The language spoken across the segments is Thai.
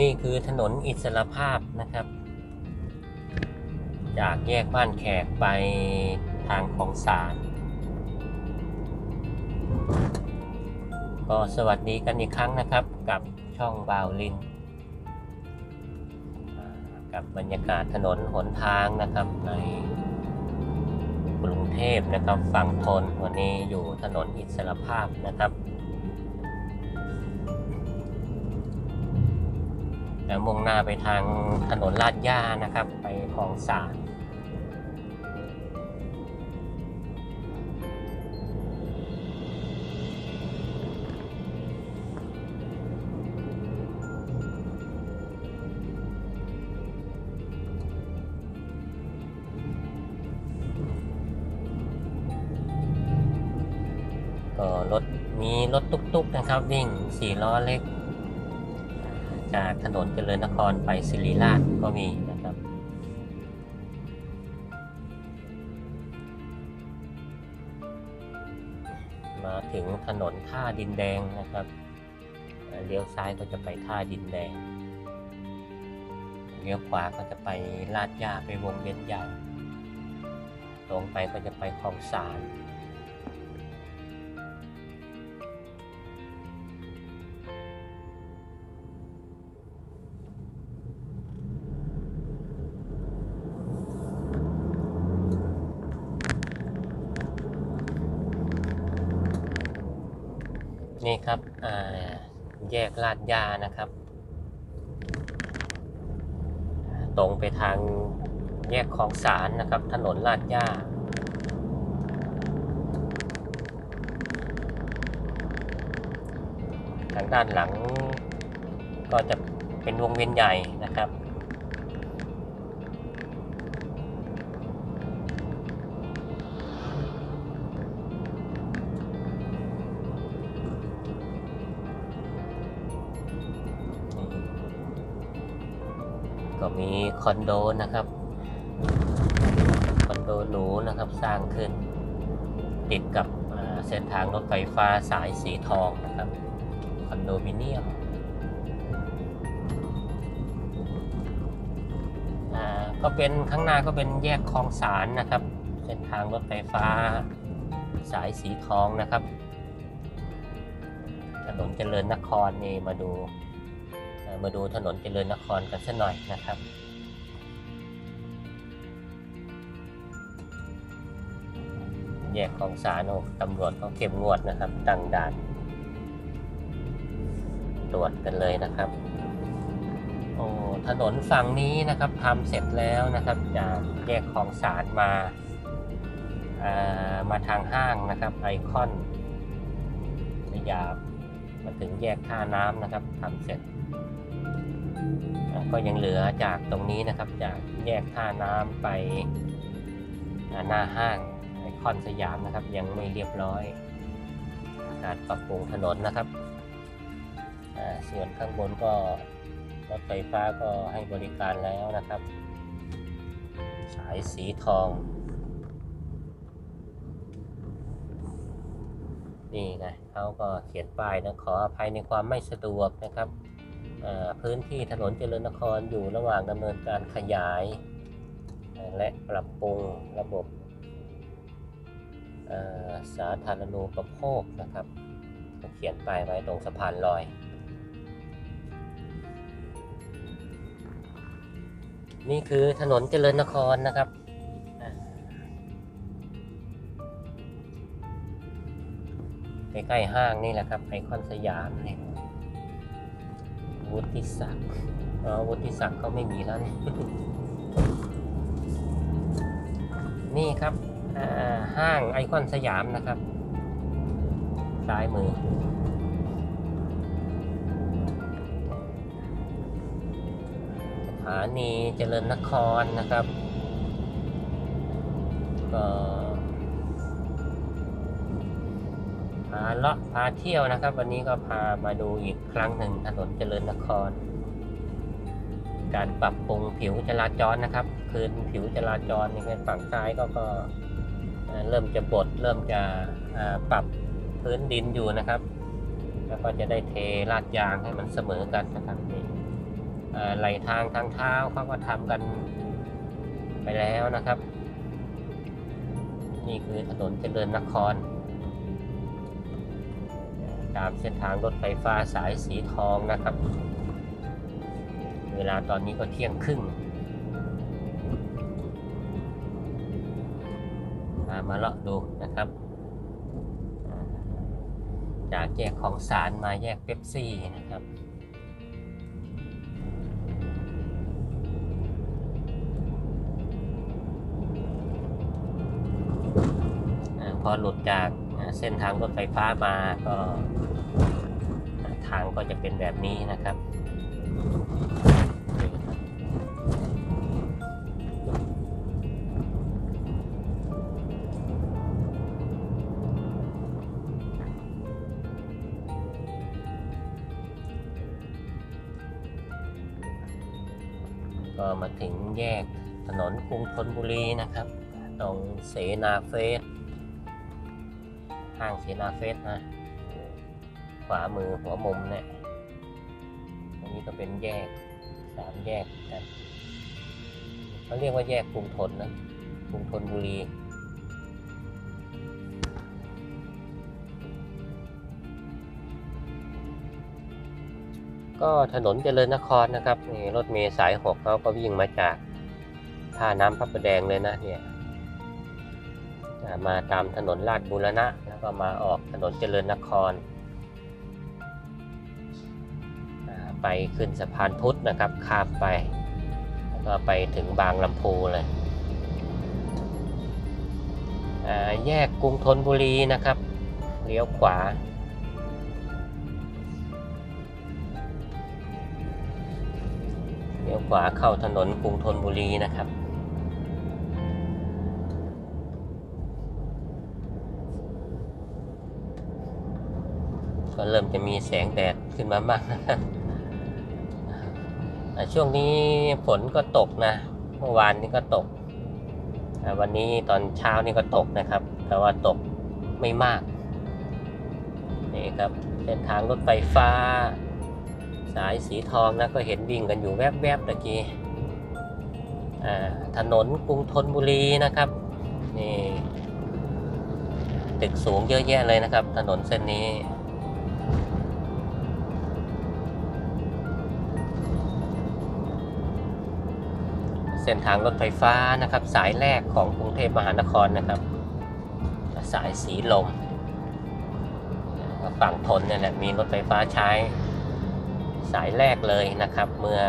นี่คือถนนอิสรภาพนะครับ จากแยกบ้านแขกไปทางของสารก็สวัสดีกันอีกครั้งนะครับกับช่องบาวลิน กับบรรยากาศถนนหนทางนะครับในกรุงเทพนะครับฝั่งทนวันนี้อยู่ถนนอิสรภาพนะครับ แล้วมุ่งหน้าไปทางถนนลาดย่านะครับ ไปคลองสารก็รถมีรถตุ๊กๆนะครับ วิ่งสี่ล้อเล็ก จากถนนเจริญนครไปศิริราชก็มีนะครับ มาถึงถนนท่าดินแดงนะครับเลี้ยวซ้ายก็จะไปท่าดินแดงเลี้ยวขวาก็จะไปลาดยาไปวงเวียนใหญ่ตรงไปก็จะไปคลองสาร นี่ครับแยกลาดยานะครับ ตรงไปทางแยกคลองสารนะครับ ถนนลาดยาทางด้านหลังก็จะเป็นวงเวียนใหญ่นะครับ ก็มีคอนโดนะครับ คอนโดหรูนะครับสร้างขึ้น ติดกับเส้นทางรถไฟฟ้าสายสีทองนะครับ คอนโดมิเนียมก็เป็นข้างหน้าก็เป็นแยกคลองสารนะครับ เส้นทางรถไฟฟ้าสายสีทองนะครับ ถนนเจริญนครนี่มาดู มาดูถนนเจริญนครกันสักหน่อยนะครับ แยกของสารโอตำรวจก็เข้มงวดนะครับ ตั้งด่าน ตรวจกันเลยนะครับ โอ้ถนนฝั่งนี้นะครับทำเสร็จแล้วนะครับจากแยกของสารมาอ่ามาทางห้างนะครับไอคอนสยามมาถึงแยกท่าน้ำนะครับทำเสร็จ ก็ยังเหลือจากตรงนี้นะครับ จากแยกท่าน้ำไปหน้าห้างไอคอนสยามนะครับ ยังไม่เรียบร้อยการปรับปรุงถนนนะครับส่วนข้างบนก็รถไฟฟ้าก็ให้บริการแล้วนะครับ สายสีทอง นี่ไงเขาก็เขียนป้ายนะขออภัยในความไม่สะดวกนะครับ พื้นที่ถนนเจริญนครอยู่ระหว่างดำเนินการขยาย และปรับปรุงระบบสาธารณูปโภคนะครับเขียนป้ายไว้ตรงสะพานลอยนี่คือถนนเจริญนครนะครับ ใกล้ๆห้างนี่แหละครับไอคอนสยามนี่ วุฒิศักดิ์อ๋อวุฒิศักดิ์เขาไม่มีแล้วนี่นี่ครับห้างไอคอนสยามนะครับ ซ้ายมือ สถานีเจริญนครนะครับ ก็าเลาะพาเที่ยวนะครับ วันนี้ก็พามาดูอีกครั้งหนึ่งถนนเจริญนคร การปรับปรุงผิวจราจรนะครับ คืนผิวจราจรในฝั่งซ้ายก็ก็เริ่มจะบดเริ่มจะปรับพื้นดินอยู่นะครับ แล้วก็จะได้เทลาดยางให้มันเสมอกันนะครับนี่ไหลทางทางเท้าเขาก็ทำกันไปแล้วนะครับ นี่คือถนนเจริญนคร ตามเส้นทางรถไฟฟ้าสายสีทองนะครับ เวลาตอนนี้ก็เที่ยงครึ่งามาเลาะดูนะครับ จากแยกของสารมาแยกเป๊ปซี่นะครับอ่าพอหลุดจาก เส้นทางรถไฟฟ้ามาก็ทางก็จะเป็นแบบนี้นะครับนี่ครับก็มาถึงแยกถนนกรุงธนบุรีนะครับ ตรงเสนาเฟส ห้างเสนาเฟสนะ ขวามือหัวมุมเนี่ยอันนี้ก็เป็นแยกสามแยกกันเขาเรียกว่าแยกกรุงทนนะกรุงทนบุรีก็ถนนเจริญนครนะครับนี่รถเมล์สายหกเขาก็วิ่งมาจากท่าน้ำพระประแดงเลยนะเนี่ยมาตามถนนลาดบูรณะ ก็มาออกถนนเจริญนคร ไปขึ้นสะพานพุทธนะครับข้ามไป แล้วก็ไปถึงบางลำพูเลยแยกกรุงธนบุรีนะครับ เลี้ยวขวา เลี้ยวขวาเข้าถนนกรุงธนบุรีนะครับ ก็เริ่มจะมีแสงแดดขึ้นมาบ้างช่วงนี้ฝนก็ตกนะเมื่อวานนี้ก็ตก วันนี้ตอนเช้านี่ก็ตกนะครับ แต่ว่าตกไม่มาก นี่ครับเส้นทางรถไฟฟ้า สายสีทองนะก็เห็นวิ่งกันอยู่แวบๆตะกี้ถนนกรุงธนบุรีนะครับ นี่ ตึกสูงเยอะแยะเลยนะครับ ถนนเส้นนี้ เส้นทางรถไฟฟ้านะครับ สายแรกของกรุงเทพมหานครนะครับ สายสีลมฝั่งทนเนี่ยแหละมีรถไฟฟ้าใช้สายแรกเลยนะครับ เมื่อ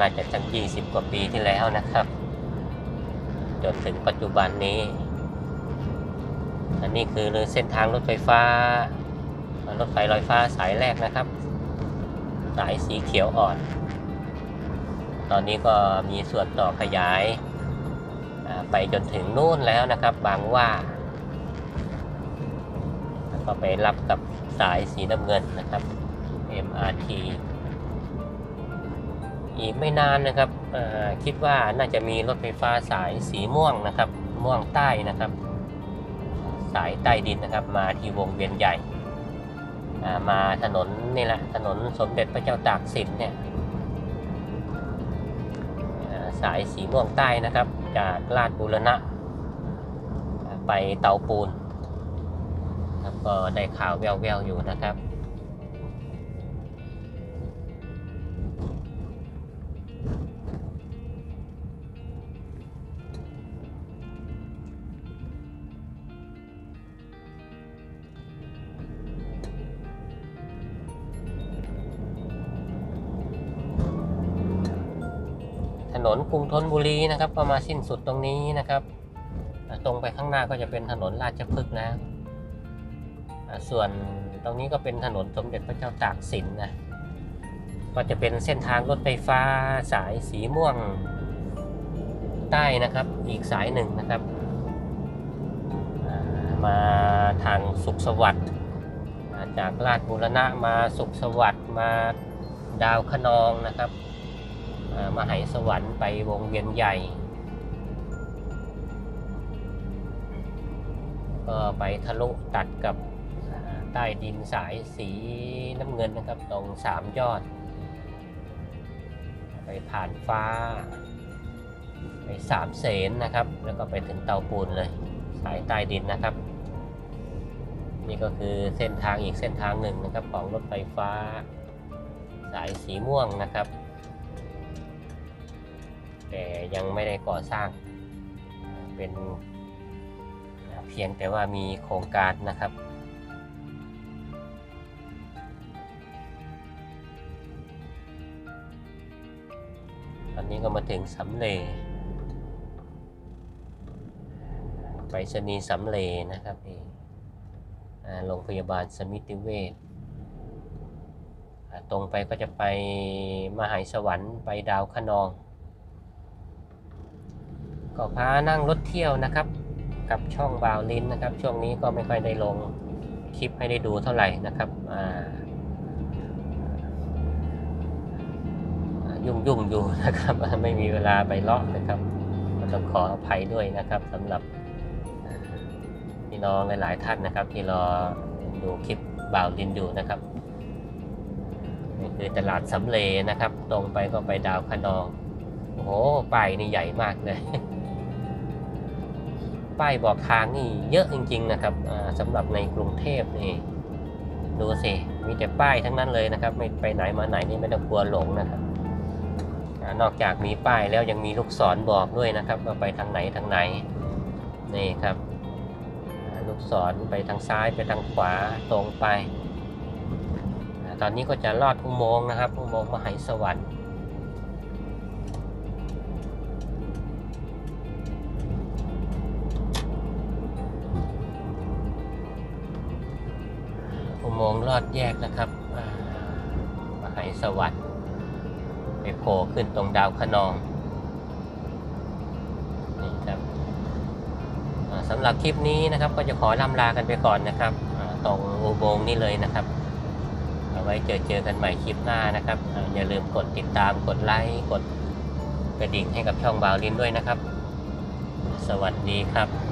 น่าจะสัก20 กว่าปีที่แล้วนะครับ จนถึงปัจจุบันนี้ อันนี้คือเส้นทางรถไฟฟ้ารถไฟลอยฟ้าสายแรกนะครับ สายสีเขียวอ่อน ตอนนี้ก็มีส่วนต่อขยายไปจนถึงนู่นแล้วนะครับ บางว่าก็ไปรับกับสายสีน้ำเงินนะครับ MRT อีกไม่นานนะครับคิดว่าน่าจะมีรถไฟฟ้าสายสีม่วงนะครับ ม่วงใต้นะครับ สายใต้ดินนะครับ มาที่วงเวียนใหญ่ มาถนนนี่แหละถนนสมเด็จพระเจ้าตากสินเนี่ย สายสีม่วงใต้นะครับ จากลาดบูรณะ ไปเตาปูน ครับก็ได้ข่าวแววๆอยู่นะครับ นนกรุงธนบุรีนะครับก็มาสิ้นสุดตรงนี้นะครับ ตรงไปข้างหน้าก็จะเป็นถนนราชพฤกษ์แล้วส่วนตรงนี้ก็เป็นถนนสมเด็จพระเจ้าตากสินนะก็จะเป็นเส้นทางรถไฟฟ้าสายสีม่วงใต้นะครับ อีกสายหนึ่งนะครับ มาทางสุขสวัสดิ์จากลาดบูรณะมาสุขสวัสดิ์มาดาวคะนองนะครับ มหายสวรรค์ไปวงเวียนใหญ่ก็ไปทะลุตัดกับใต้ดินสายสีน้ำเงินนะครับ ตรงสามยอด ไปผ่านฟ้า ไปสามเสนนะครับ แล้วก็ไปถึงเตาปูนเลย สายใต้ดินนะครับ นี่ก็คือเส้นทางอีกเส้นทางหนึ่งนะครับ ของรถไฟฟ้า สายสีม่วงนะครับ แต่ยังไม่ได้ก่อสร้างเป็นเพียงแต่ว่ามีโครงการนะครับ ตอนนี้ก็มาถึงสำเลไปรษณีสำเลนะครับนี่อ่าโรงพยาบาลสมิติเวชตรงไปก็จะไปมหายสวรรค์ไปดาวคะนอง ก็พานั่งรถเที่ยวนะครับ กับช่องบาวลินนะครับ ช่วงนี้ก็ไม่ค่อยได้ลงคลิปให้ได้ดูเท่าไหร่นะครับอ่ายุ่งยุ่งอยู่นะครับ ไม่มีเวลาไปเลาะนะครับก็ต้องขออภัยด้วยนะครับสำหรับพี่น้องหลาย ๆ ท่านนะครับ ที่รอดูคลิปบ่าวลินอยู่นะครับนี่คือตลาดสำเลนะครับ ตรงไปก็ไปดาวคะนอง โอ้โหป้ายนี่ใหญ่มากเลย ป้ายบอกทางนี่เยอะจริง ๆ นะครับอ่าสำหรับในกรุงเทพนี่ดูสิมีแต่ป้ายทั้งนั้นเลยนะครับ ไม่ไปไหนมาไหนนี่ไม่ต้องกลัวหลงนะครับนอกจากมีป้ายแล้วยังมีลูกศรบอกด้วยนะครับว่าไปทางไหนทางไหนนี่ครับลูกศรไปทางซ้ายไปทางขวาตรงไป ตอนนี้ก็จะลอดอุโมงค์นะครับอุโมงค์มหาสวรรค์ โมงลอดแยกนะครับมหายสวรรค์ไปโผล่ขึ้นตรงดาวคะนอง นี่ครับสำหรับคลิปนี้นะครับก็จะขอล่ำลากันไปก่อนนะครับ ตรงอุโมงค์นี่เลยนะครับ เอาไว้เจอเจอกันใหม่คลิปหน้านะครับออย่าลืมกดติดตามกดไลค์กดกระดิ่งให้กับช่องบาวลินด้วยนะครับ สวัสดีครับ